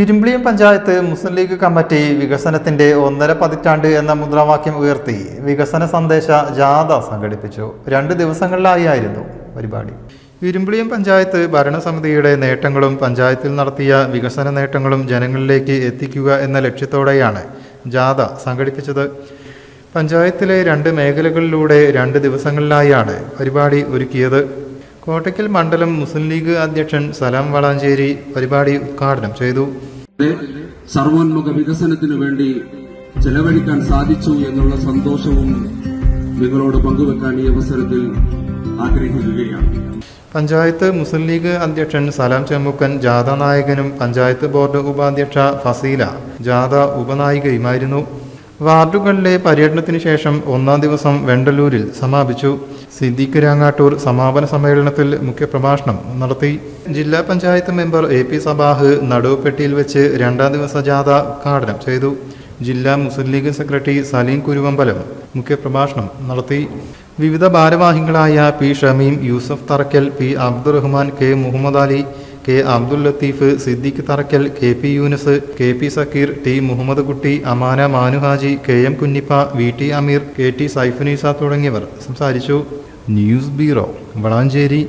Irimbiliyam panchayat Muslim League committee വികസനത്തിന്റെ ഒന്നര പതിറ്റാണ്ട് എന്ന മുദ്രാവാക്യം ഉയർത്തി വികസന സന്ദേശ ജാഥ സംഘടിപ്പിച്ചു. രണ്ട് ദിവസങ്ങളിലായിരുന്നു പരിപാടി. ഇരുമ്പിളിയം പഞ്ചായത്ത് ഭരണസമിതിയുടെ നേട്ടങ്ങളും പഞ്ചായത്തിൽ നടത്തിയ വികസന നേട്ടങ്ങളും ജനങ്ങളിലേക്ക് എത്തിക്കുക എന്ന ലക്ഷ്യത്തോടെയാണ് ജാഥ സംഘടിപ്പിച്ചത്. പഞ്ചായത്തിലെ രണ്ട് മേഖലകളിലൂടെ രണ്ട് ദിവസങ്ങളിലായാണ് പരിപാടി ഒരുക്കിയത്. കോട്ടയ്ക്കൽ മണ്ഡലം മുസ്ലിം ലീഗ് അധ്യക്ഷൻ സലാം വളാഞ്ചേരി പരിപാടി ഉദ്ഘാടനം ചെയ്തു. സർവോന്മുഖ വികസനത്തിനു വേണ്ടി ചെലവഴിക്കാൻ സാധിച്ചു എന്നുള്ള സന്തോഷവും നിങ്ങളോട് പങ്കുവെക്കാൻ ഈ അവസരത്തിൽ ആഗ്രഹിക്കുകയാണ്. പഞ്ചായത്ത് മുസ്ലിം ലീഗ് അധ്യക്ഷൻ സലാം ചെമ്മുക്കൻ ജാഥ നായകനും പഞ്ചായത്ത് ബോർഡ് ഉപാധ്യക്ഷ ഫസീല ജാഥ ഉപനായികയുമായിരുന്നു. വാർഡുകളിലെ പര്യടനത്തിന് ശേഷം ഒന്നാം ദിവസം വെണ്ടലൂരിൽ സമാപിച്ചു. സിദ്ദീഖ് രാങ്ങാട്ടൂർ സമാപന സമ്മേളനത്തിൽ മുഖ്യപ്രഭാഷണം നടത്തി. ജില്ലാ panchayat member A P Sabah നടുവപ്പെട്ടിയിൽ വെച്ച് രണ്ടാം ദിവസ ജാഥ ഉദ്ഘാടനം ചെയ്തു. ജില്ലാ Muslim League secretary Saleem Kuruvambalam മുഖ്യപ്രഭാഷണം നടത്തി. വിവിധ ഭാരവാഹികളായ P Shameem Yusuf Tharakkal P Abdurahman K Muhammad Ali K Abdul Latheef Siddique Tharakkal K P Yunus K P Sakeer T Muhammad Kutty Amana Manuhaji K M Kunhippa V T Ameer K T Saifunneesa തുടങ്ങിയവർ സംസാരിച്ചു. News bureau Valanchery.